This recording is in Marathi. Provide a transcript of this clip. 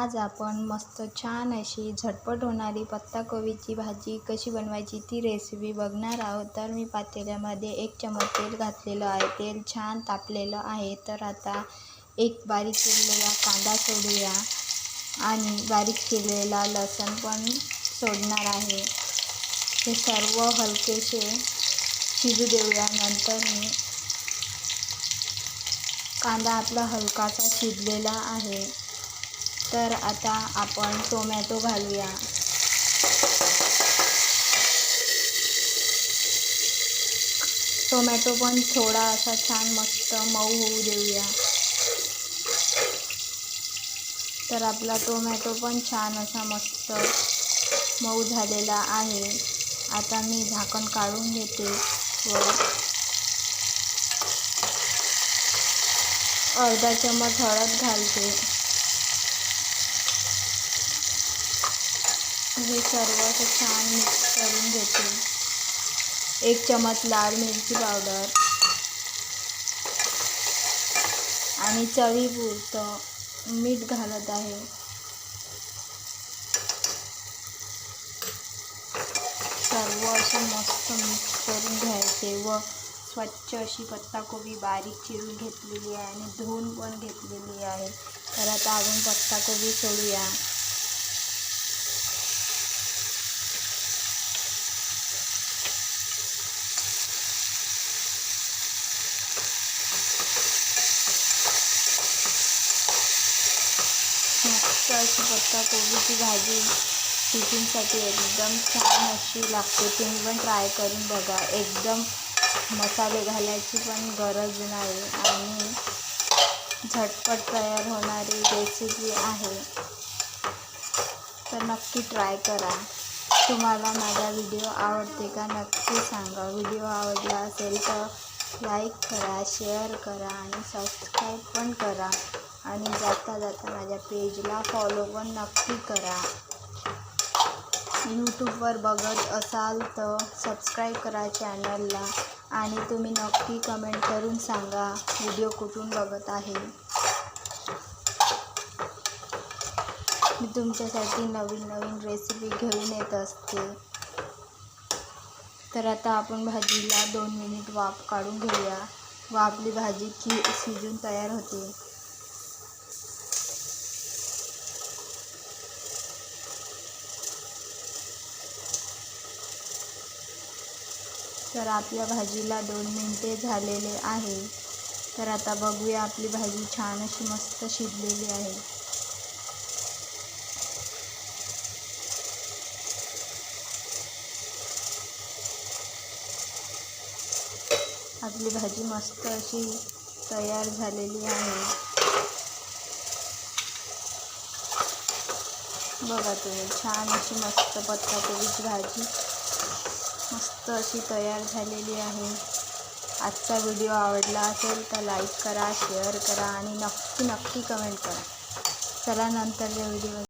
आज आपण मस्त छान अशी झटपट होणारी पत्ताकोबीची भाजी कशी बनवायची ती रेसिपी बघणार आहोत. तर मी पातेल्यामध्ये एक चमच तेल घातलेलं आहे. तेल छान तापलेलं आहे. तर आता एक बारीक केलेला कांदा सोडूया आणि बारीक केलेला लसूण पण सोडणार आहे. हे सर्व हलकेसे शिजू देऊया. नंतर मी कांदा आपला हलकासा शिजलेला आहे. तर आता आपण टोमॅटो घालूया. टोमॅटो पण थोडा असा छान मस्त मऊ होऊ देऊया. तर आपला टोमॅटो पण छान असा मस्त मऊ झालेला आहे. आता मी झाकण काढून घेते व अर्धा चमच हळद घालते. हे सर्व असं छान मिक्स करून घेते. एक चमच लाल मिरची पावडर आणि चवीपुरतं मीठ घालत आहे. सर्व असं मस्त मिक्स करून घ्यायचे व स्वच्छ अशी पत्ताकोबी बारीक चिरून घेतलेली आहे आणि धुवून पण घेतलेली आहे. तर आता आपण पत्ताकोबी सोडूया. मस्त अशी पत्ताकोबीची भाजी टिफिनसाठी एकदम छान अशी लागते. तुम्ही पण ट्राय करून बघा. एकदम मसाले घालायची पण गरज नाही आणि झटपट तयार होणारी रेसिपी आहे. तर नक्की ट्राय करा. तुम्हाला माझा व्हिडिओ आवडते का नक्की सांगा. व्हिडिओ आवडला असेल तर लाईक करा शेअर करा आणि सबस्क्राईब पण करा. आणि जाता जाता माझ्या पेजला फॉलो पण नक्की करा. यूट्यूबवर बघत असाल तर सबस्क्राईब करा चॅनलला आणि तुम्ही नक्की कमेंट करून सांगा व्हिडिओ कुठून बघत आहे. मी तुमच्यासाठी नवीन नवीन रेसिपी घेऊन येत असते. तर आता आपण भाजीला दोन मिनिट वाफ काढून घेऊया. व आपली भाजी की शिजून तयार होते. तर आपल्या भाजीला दोन मिनटे झालेले आहे. तर आता बघूया आपली भाजी छान अशी मस्त शिजलेली आहे. आपली भाजी मस्त अशी तयार झालेली आहे. बघा तुम्ही छान अशी मस्त पत्ताकोबीची भाजी. मस्त अशी तयार झालेली आहे. आजचा व्हिडिओ आवडला असेल तर लाईक करा शेअर करा आणि नक्की नक्की कमेंट करा. चला नंतरच्या व्हिडिओ